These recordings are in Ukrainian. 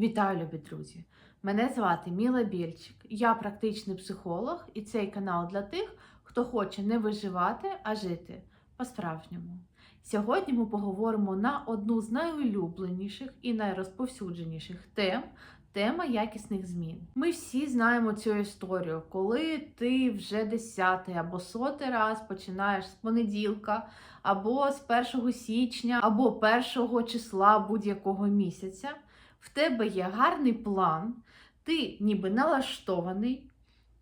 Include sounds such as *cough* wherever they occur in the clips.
Вітаю, любі друзі! Мене звати Міла Більчик. Я практичний психолог, і цей канал для тих, хто хоче не виживати, а жити по-справжньому. Сьогодні ми поговоримо на одну з найулюбленіших і найрозповсюдженіших тем. Тема якісних змін. Ми всі знаємо цю історію, коли ти вже десятий або сотий раз починаєш з понеділка, або з 1 січня, або 1 числа будь-якого місяця в тебе є гарний план, ти ніби налаштований,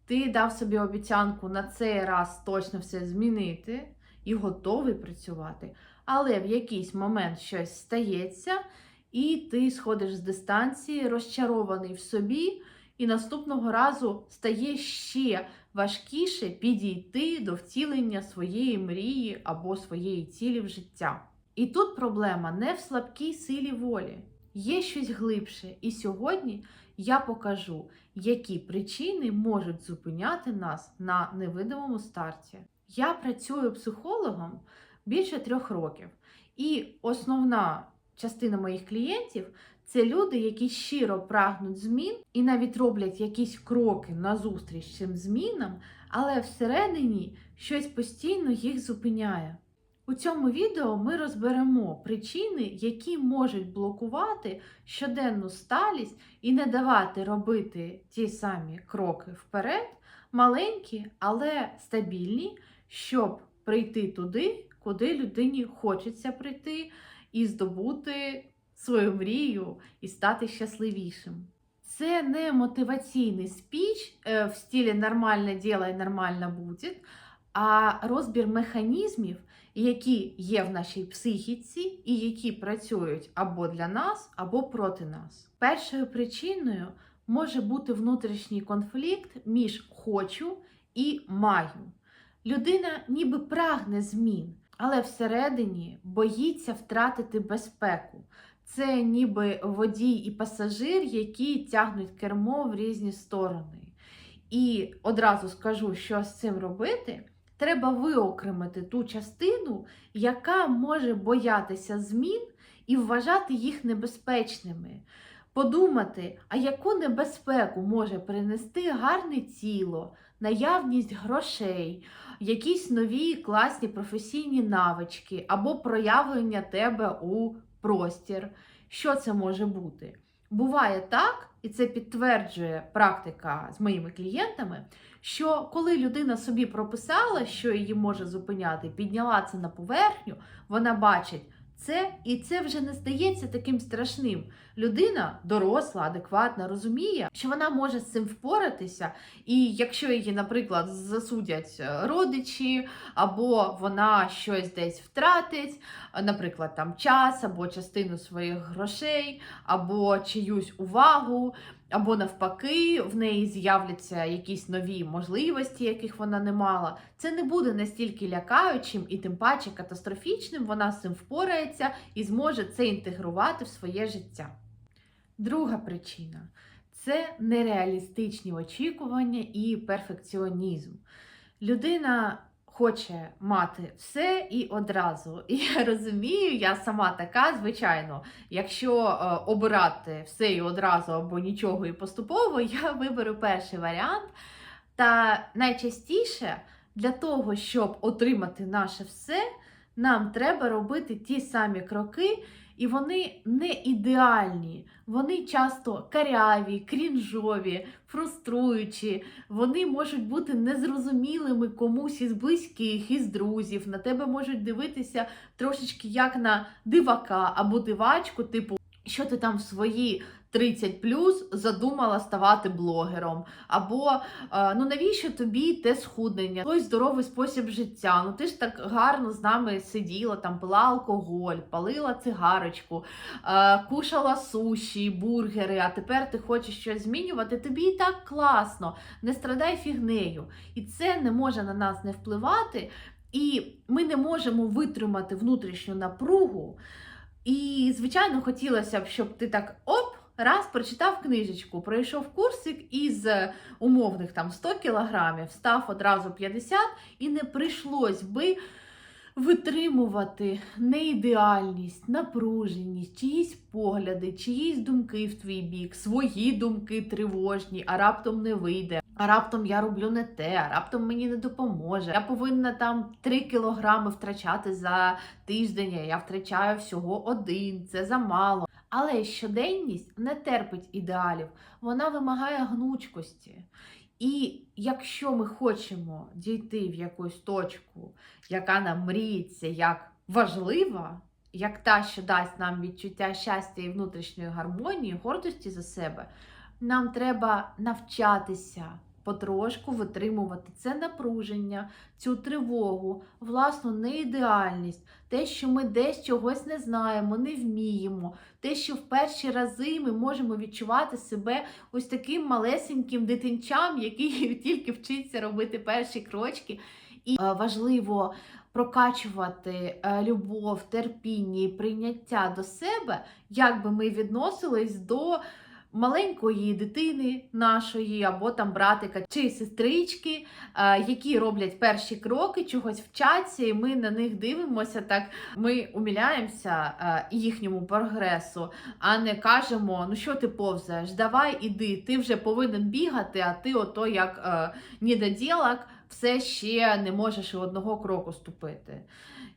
ти дав собі обіцянку на цей раз точно все змінити і готовий працювати. Але в якийсь момент щось стається, і ти сходиш з дистанції, розчарований в собі, і наступного разу стає ще важкіше підійти до втілення своєї мрії або своєї цілі в життя. І тут проблема не в слабкій силі волі. Є щось глибше, і сьогодні я покажу, які причини можуть зупиняти нас на невидимому старті. Я працюю психологом більше трьох років, і основна частина моїх клієнтів це люди, які щиро прагнуть змін і навіть роблять якісь кроки назустріч цим змінам, але всередині щось постійно їх зупиняє. У цьому відео ми розберемо причини, які можуть блокувати щоденну сталість і не давати робити ті самі кроки вперед, маленькі, але стабільні, щоб прийти туди, куди людині хочеться прийти, і здобути свою мрію і стати щасливішим. Це не мотиваційний спіч е, в стилі нормально ділай, нормально буде, а розбір механізмів які є в нашій психіці і які працюють або для нас, або проти нас. Першою причиною може бути внутрішній конфлікт між хочу і маю. Людина ніби прагне змін, але всередині боїться втратити безпеку. Це ніби водій і пасажир, які тягнуть кермо в різні сторони. І одразу скажу, що з цим робити. Треба виокремити ту частину, яка може боятися змін і вважати їх небезпечними. Подумати, а яку небезпеку може принести гарне тіло, наявність грошей, якісь нові класні професійні навички або проявлення тебе у простір. Що це може бути? Буває так, і це підтверджує практика з моїми клієнтами, що коли людина собі прописала, що її може зупиняти, підняла це на поверхню, вона бачить це, і це вже не стається таким страшним. Людина доросла, адекватна, розуміє, що вона може з цим впоратися, і якщо її, наприклад, засудять е, родичі, або вона щось десь втратить, наприклад, там час, або частину своїх грошей, або чиюсь увагу. Або навпаки, в неї з'являться якісь нові можливості, яких вона не мала. Це не буде настільки лякаючим і тим паче катастрофічним. Вона з цим впорається і зможе це інтегрувати в своє життя. Друга причина це нереалістичні очікування і перфекціонізм. Людина хоче мати все і одразу. І я розумію, я сама така, звичайно, якщо е, обирати все і одразу або нічого і поступово, я виберу перший варіант. Та найчастіше для того, щоб отримати наше все, нам треба робити ті самі кроки, і вони не ідеальні, вони часто каряві, крінжові, фруструючі, вони можуть бути незрозумілими комусь із близьких, із друзів. На тебе можуть дивитися трошечки як на дивака або дивачку, типу, що ти там в свої 30 плюс задумала ставати блогером. Або е, ну навіщо тобі те схуднення, той здоровий спосіб життя? Ну ти ж так гарно з нами сиділа, там пила алкоголь, палила цигарочку, е, кушала суші, бургери, а тепер ти хочеш щось змінювати. Тобі і так класно, не страдай фігнею. І це не може на нас не впливати, і ми не можемо витримати внутрішню напругу. І, звичайно, хотілося б, щоб ти так оп, раз прочитав книжечку, пройшов курсик із умовних там 100 кілограмів, став одразу 50, і не прийшлось би витримувати неідеальність, напруженість, чиїсь погляди, чиїсь думки в твій бік, свої думки тривожні, а раптом не вийде. А раптом я роблю не те, а раптом мені не допоможе. Я повинна там 3 кілограми втрачати за тиждень, а я втрачаю всього один, це замало. Але щоденність не терпить ідеалів, вона вимагає гнучкості. І якщо ми хочемо дійти в якусь точку, яка нам мріється як важлива, як та, що дасть нам відчуття щастя і внутрішньої гармонії, гордості за себе, нам треба навчатися потрошку витримувати це напруження, цю тривогу, власну неідеальність, те, що ми десь чогось не знаємо, не вміємо, те, що в перші рази ми можемо відчувати себе ось таким малесеньким дитинчам, який *laughs* тільки вчиться робити перші крочки. І е, важливо прокачувати е, любов, терпіння і прийняття до себе, як би ми відносились до маленької дитини нашої, або там братика чи сестрички, е, які роблять перші кроки, чогось вчаться, і ми на них дивимося, так ми уміляємося е, їхньому прогресу, а не кажемо, ну що ти повзаєш, давай іди, ти вже повинен бігати, а ти ото як е, недоділок, все ще не можеш і одного кроку ступити.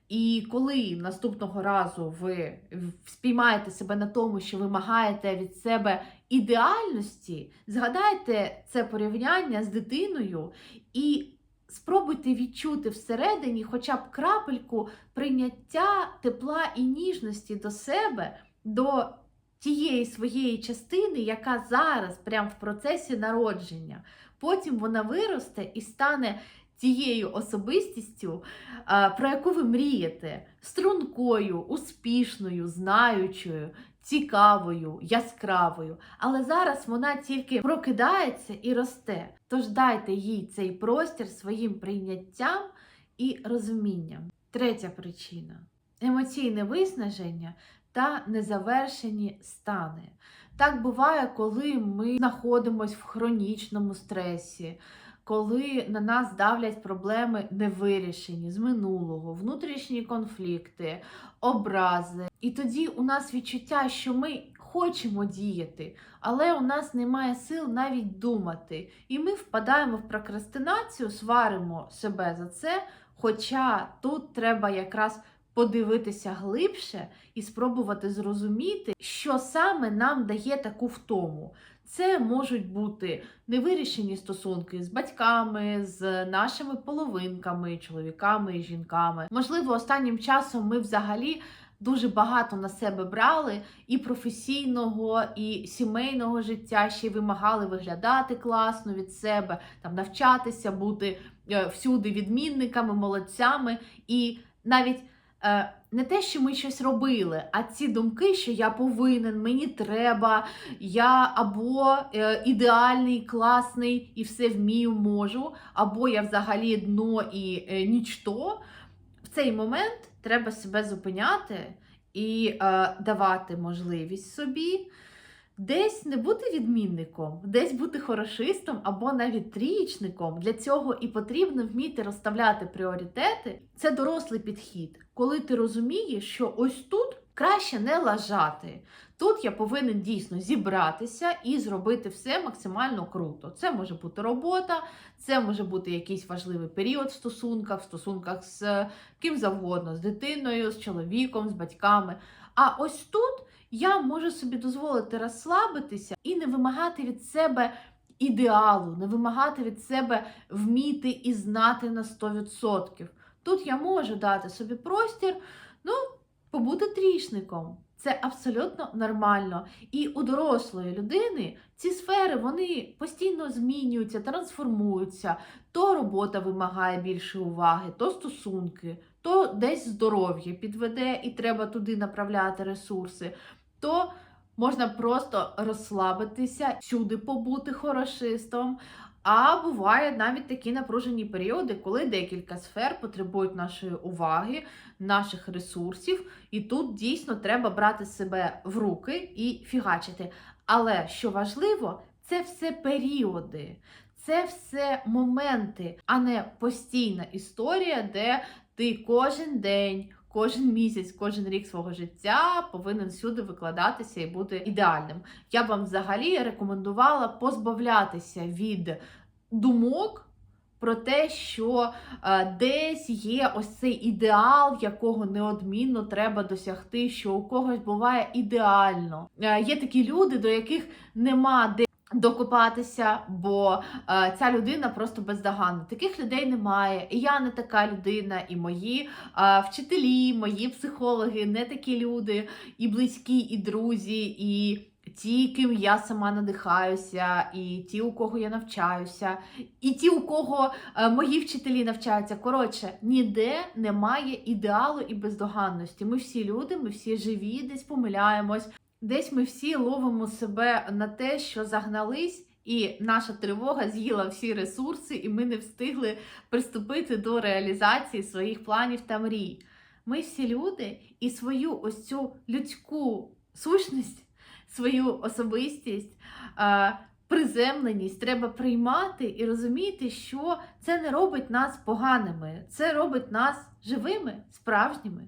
І коли наступного разу ви спіймаєте себе на тому, що вимагаєте від себе ідеальності, згадайте це порівняння з дитиною і спробуйте відчути всередині хоча б крапельку прийняття тепла і ніжності до себе, до тієї своєї частини, яка зараз прямо в процесі народження. Потім вона виросте і стане тією особистістю, про яку ви мрієте, стрункою, успішною, знаючою, цікавою, яскравою. Але зараз вона тільки прокидається і росте. Тож дайте їй цей простір своїм прийняттям і розумінням. Третя причина емоційне виснаження та незавершені стани. Так буває, коли ми знаходимося в хронічному стресі, коли на нас давлять проблеми невирішені з минулого, внутрішні конфлікти, образи. І тоді у нас відчуття, що ми хочемо діяти, але у нас немає сил навіть думати. І ми впадаємо в прокрастинацію, сваримо себе за це. Хоча тут треба якраз подивитися глибше і спробувати зрозуміти, що саме нам дає таку втому. Це можуть бути невирішені стосунки з батьками, з нашими половинками, чоловіками жінками. Можливо, останнім часом ми взагалі. Дуже багато на себе брали і професійного, і сімейного життя ще вимагали виглядати класно від себе, там навчатися, бути е, всюди відмінниками, молодцями. І навіть не те, що ми щось робили, а ці думки, що я повинен, мені треба, я або е, ідеальний, класний і все вмію, можу, або я взагалі дно і е, нічто. В цей момент треба себе зупиняти і е, давати можливість собі. Десь не бути відмінником, десь бути хорошистом або навіть трієчником. Для цього і потрібно вміти розставляти пріоритети. Це дорослий підхід, коли ти розумієш, що ось тут краще не лажати. Тут я повинен дійсно зібратися і зробити все максимально круто. Це може бути робота, це може бути якийсь важливий період в стосунках, в стосунках з ким завгодно, з дитиною, з чоловіком, з батьками. А ось тут я можу собі дозволити розслабитися і не вимагати від себе ідеалу, не вимагати від себе вміти і знати на 100%. Тут я можу дати собі простір, ну, побути трішником. Це абсолютно нормально. І у дорослої людини ці сфери вони постійно змінюються, трансформуються. То робота вимагає більше уваги, то стосунки, то десь здоров'я підведе і треба туди направляти ресурси то можна просто розслабитися, всюди побути хорошистом. А буває навіть такі напружені періоди, коли декілька сфер потребують нашої уваги, наших ресурсів, і тут дійсно треба брати себе в руки і фігачити. Але що важливо, це все періоди, це все моменти, а не постійна історія, де ти кожен день. Кожен місяць, кожен рік свого життя повинен всюди викладатися і бути ідеальним. Я б вам взагалі рекомендувала позбавлятися від думок про те, що е, десь є ось цей ідеал, якого неодмінно треба досягти, що у когось буває ідеально. Е, є такі люди, до яких нема де. Докопатися, бо е, ця людина просто бездоганна. Таких людей немає. І я не така людина, і мої е, вчителі, мої психологи не такі люди, і близькі, і друзі, і ті, ким я сама надихаюся, і ті, у кого я навчаюся, і ті, у кого е, мої вчителі навчаються. Коротше, ніде немає ідеалу і бездоганності. Ми всі люди, ми всі живі, десь помиляємось. Десь ми всі ловимо себе на те, що загнались, і наша тривога з'їла всі ресурси, і ми не встигли приступити до реалізації своїх планів та мрій. Ми всі люди, і свою ось цю людську сущність, свою особистість, приземленість треба приймати і розуміти, що це не робить нас поганими, це робить нас живими, справжніми.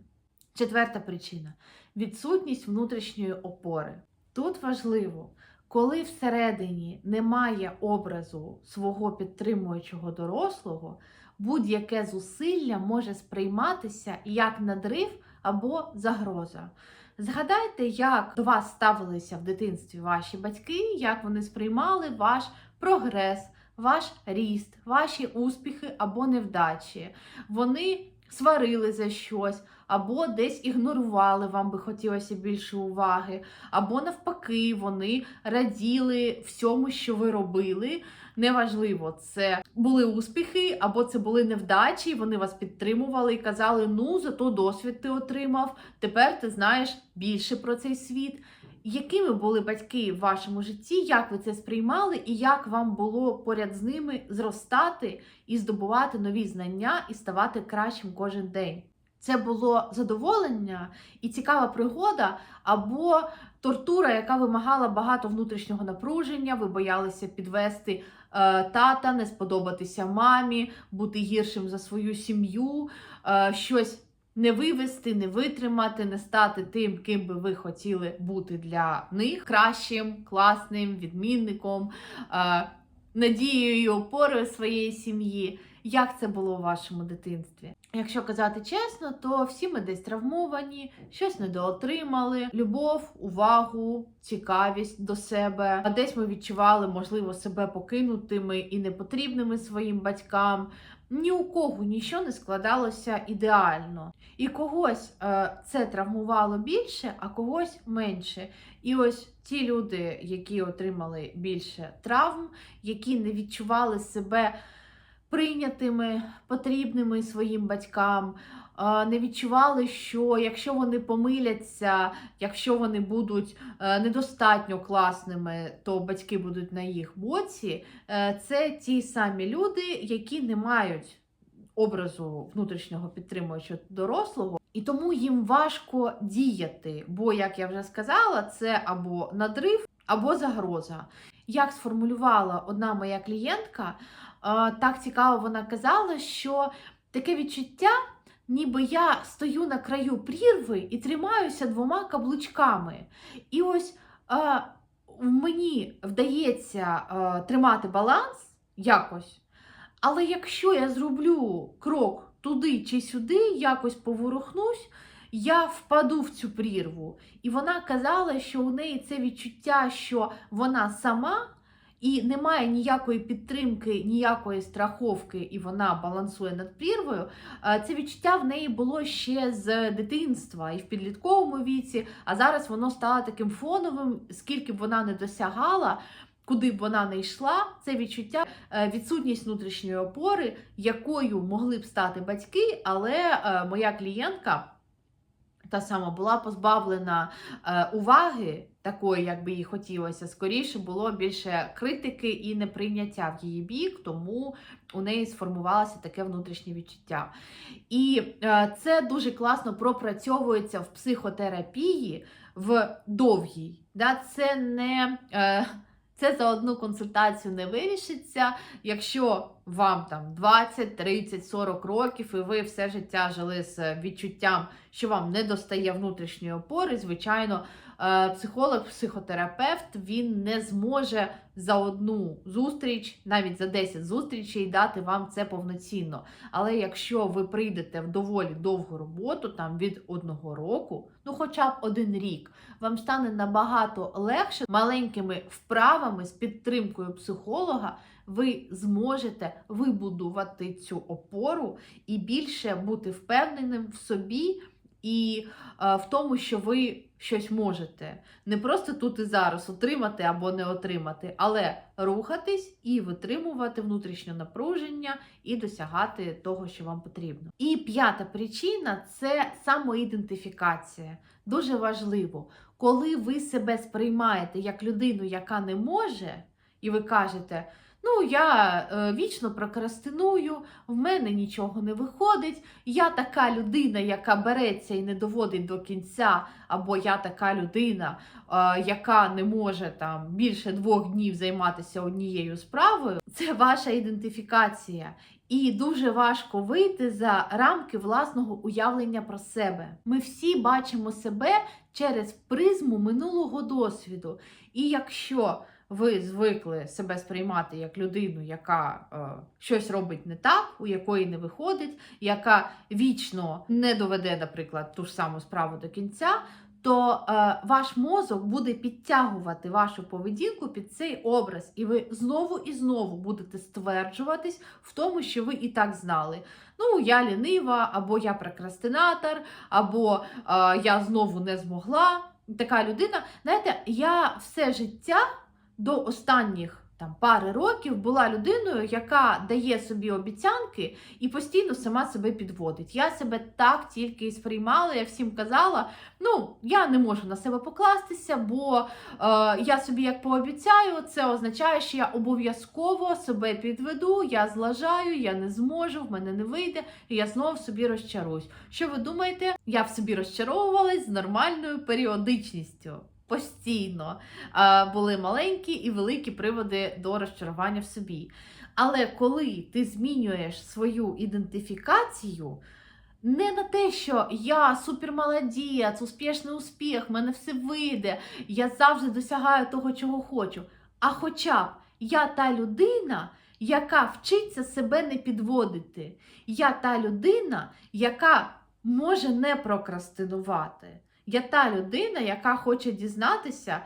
Четверта причина відсутність внутрішньої опори. Тут важливо, коли всередині немає образу свого підтримуючого дорослого, будь-яке зусилля може сприйматися як надрив або загроза. Згадайте, як до вас ставилися в дитинстві ваші батьки, як вони сприймали ваш прогрес, ваш ріст, ваші успіхи або невдачі. Вони сварили за щось, або десь ігнорували, вам би хотілося більше уваги, або навпаки, вони раділи всьому, що ви робили. Неважливо, це були успіхи, або це були невдачі, вони вас підтримували і казали: ну, зато досвід ти отримав, тепер ти знаєш більше про цей світ. Якими були батьки в вашому житті, як ви це сприймали, і як вам було поряд з ними зростати і здобувати нові знання і ставати кращим кожен день? Це було задоволення і цікава пригода, або тортура, яка вимагала багато внутрішнього напруження, ви боялися підвести е, тата, не сподобатися мамі, бути гіршим за свою сім'ю, е, щось не вивести, не витримати, не стати тим, ким би ви хотіли бути для них кращим, класним, відмінником, е, надією, опорою своєї сім'ї. Як це було у вашому дитинстві? Якщо казати чесно, то всі ми десь травмовані, щось недоотримали, любов, увагу, цікавість до себе. А десь ми відчували, можливо, себе покинутими і непотрібними своїм батькам. Ні у кого нічого не складалося ідеально. І когось е, це травмувало більше, а когось менше. І ось ті люди, які отримали більше травм, які не відчували себе прийнятими, потрібними своїм батькам, не відчували, що якщо вони помиляться, якщо вони будуть е, недостатньо класними, то батьки будуть на їх боці. Е, Це ті самі люди, які не мають образу внутрішнього підтримуючого дорослого. І тому їм важко діяти, бо, як я вже сказала, це або надрив, або загроза. Як сформулювала одна моя клієнтка, так цікаво вона казала, що таке відчуття, ніби я стою на краю прірви і тримаюся двома каблучками. І ось мені вдається тримати баланс якось. Але якщо я зроблю крок туди чи сюди, якось поворухнусь, я впаду в цю прірву. І вона казала, що у неї це відчуття, що вона сама і немає ніякої підтримки, ніякої страховки, і вона балансує над прірвою. Це відчуття в неї було ще з дитинства і в підлітковому віці, а зараз воно стало таким фоновим, скільки б вона не досягала. Куди б вона не йшла, це відчуття, е, відсутність внутрішньої опори, якою могли б стати батьки, але е, моя клієнтка та сама була позбавлена е, уваги, такої, як би їй хотілося, скоріше було більше критики і неприйняття в її бік, тому у неї сформувалося таке внутрішнє відчуття. І це дуже класно пропрацьовується в психотерапії в довгій. Да? Це не Це за одну консультацію не вирішиться. Якщо вам там 20, 30, 40 років, і ви все життя жили з відчуттям, що вам не достає внутрішньої опори, звичайно, психолог, психотерапевт він не зможе за одну зустріч, навіть за 10 зустрічей, дати вам це повноцінно. Але якщо ви прийдете в доволі довгу роботу, там від одного року, ну хоча б один рік, вам стане набагато легше маленькими вправами з підтримкою психолога. Ви зможете вибудувати цю опору і більше бути впевненим в собі і е, в тому, що ви щось можете. Не просто тут і зараз отримати або не отримати, але рухатись і витримувати внутрішнє напруження і досягати того, що вам потрібно. І п'ята причина це самоідентифікація. Дуже важливо, коли ви себе сприймаєте як людину, яка не може, і ви кажете. Ну, я е, вічно прокрастиную, в мене нічого не виходить. Я така людина, яка береться і не доводить до кінця, або я така людина, е, яка не може там більше двох днів займатися однією справою. Це ваша ідентифікація. І дуже важко вийти за рамки власного уявлення про себе. Ми всі бачимо себе через призму минулого досвіду. І якщо ви звикли себе сприймати як людину, яка е, щось робить не так, у якої не виходить, яка вічно не доведе, наприклад, ту ж саму справу до кінця, то е, ваш мозок буде підтягувати вашу поведінку під цей образ, і ви знову і знову будете стверджуватись в тому, що ви і так знали. Ну, я лінива, або я прокрастинатор, або е, я знову не змогла. Така людина, знаєте, я все життя до останніх там пари років була людиною, яка дає собі обіцянки і постійно сама себе підводить. Я себе так тільки і сприймала, я всім казала: ну, я не можу на себе покластися, бо е, я собі як пообіцяю, це означає, що я обов'язково себе підведу, я злажаю, я не зможу, в мене не вийде, і я знову собі розчаруюсь. Що ви думаєте? Я в собі розчаровувалась з нормальною періодичністю. Постійно а, були маленькі і великі приводи до розчарування в собі. Але коли ти змінюєш свою ідентифікацію, не на те, що я супермолодець, успішний успіх, мене все вийде, я завжди досягаю того, чого хочу. А хоча б я та людина, яка вчиться себе не підводити. Я та людина, яка може не прокрастинувати. Я та людина, яка хоче дізнатися,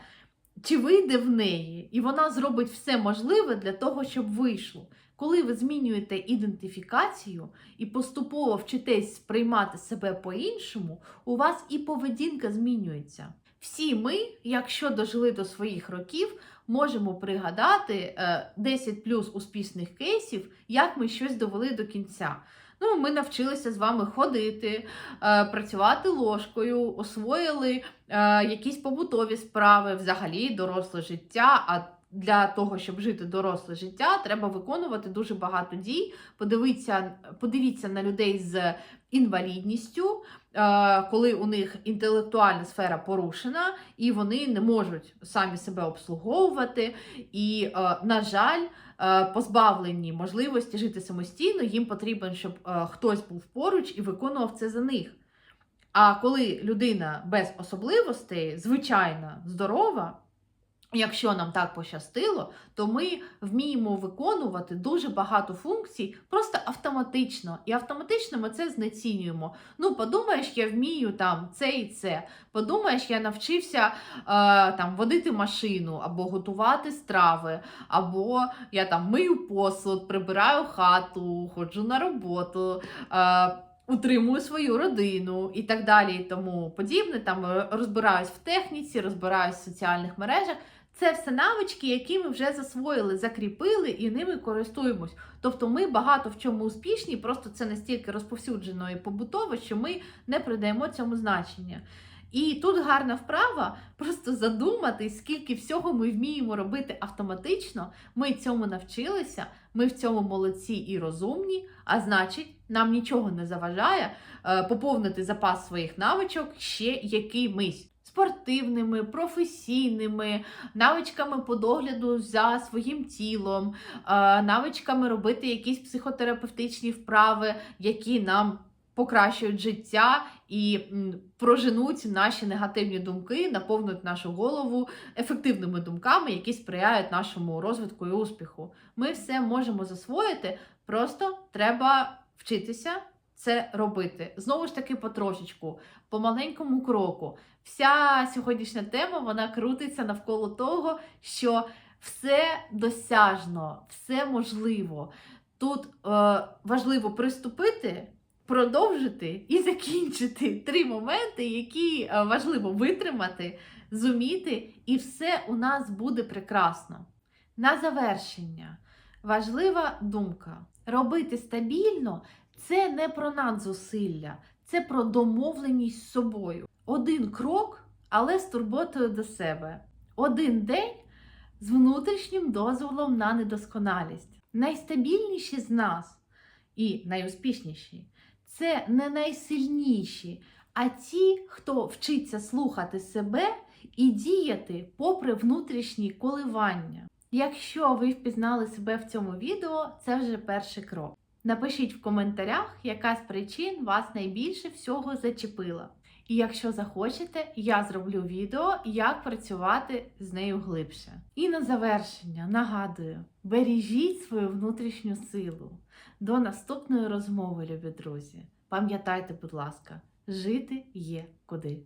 чи вийде в неї, і вона зробить все можливе для того, щоб вийшло. Коли ви змінюєте ідентифікацію і поступово вчитесь сприймати себе по-іншому, у вас і поведінка змінюється. Всі ми, якщо дожили до своїх років, можемо пригадати е, 10 плюс успішних кейсів, як ми щось довели до кінця. Ну, ми навчилися з вами ходити, е, працювати ложкою, освоїли е, якісь побутові справи, взагалі доросле життя. А для того, щоб жити доросле життя, треба виконувати дуже багато дій. Подивіться, подивіться на людей з інвалідністю, е, коли у них інтелектуальна сфера порушена, і вони не можуть самі себе обслуговувати. І, е, на жаль, е, позбавлені можливості жити самостійно, їм потрібен, щоб хтось був поруч і виконував це за них. А коли людина без особливостей, звичайна, здорова, якщо нам так пощастило, то ми вміємо виконувати дуже багато функцій просто автоматично. І автоматично ми це знецінюємо. Ну, подумаєш, я вмію там це і це. Подумаєш, я навчився е, там водити машину, або готувати страви, або я там мию посуд, прибираю хату, ходжу на роботу. Е, Утримую свою родину і так далі, і тому подібне. Там розбираюсь в техніці, розбираюсь в соціальних мережах. Це все навички, які ми вже засвоїли, закріпили і ними користуємось. Тобто ми багато в чому успішні, просто це настільки розповсюджено і побутово, що ми не придаємо цьому значення. І тут гарна вправа *laughs* просто задуматись, скільки всього ми вміємо робити автоматично. Ми цьому навчилися, ми в цьому молодці і розумні, а значить, нам нічого не заважає е, поповнити запас своїх навичок ще якимись. Спортивними, професійними, навичками по догляду за своїм тілом, е, навичками робити якісь психотерапевтичні вправи, які нам покращують життя і проженуть наші негативні думки, наповнять нашу голову ефективними думками, які сприяють нашому розвитку і успіху. Ми все можемо засвоїти, просто треба вчитися це робити. Знову ж таки, потрошечку, по маленькому кроку. Вся сьогоднішня тема вона крутиться навколо того, що все досяжно, все можливо. Тут е, важливо приступити, продовжити і закінчити три моменти, які е, важливо витримати, зуміти, і все у нас буде прекрасно. На завершення важлива думка: робити стабільно це не про надзусилля, це про домовленість з собою. Один крок, але з турботою до себе. Один день з внутрішнім дозволом на недосконалість. Найстабільніші з нас і найуспішніші це не найсильніші, а ті, хто вчиться слухати себе і діяти попри внутрішні коливання. Якщо ви впізнали себе в цьому відео, це вже перший крок. Напишіть в коментарях, яка з причин вас найбільше всього зачепила. І якщо захочете, я зроблю відео, як працювати з нею глибше. І на завершення нагадую: бережіть свою внутрішню силу. До наступної розмови, любі друзі. Пам'ятайте, будь ласка, жити є куди.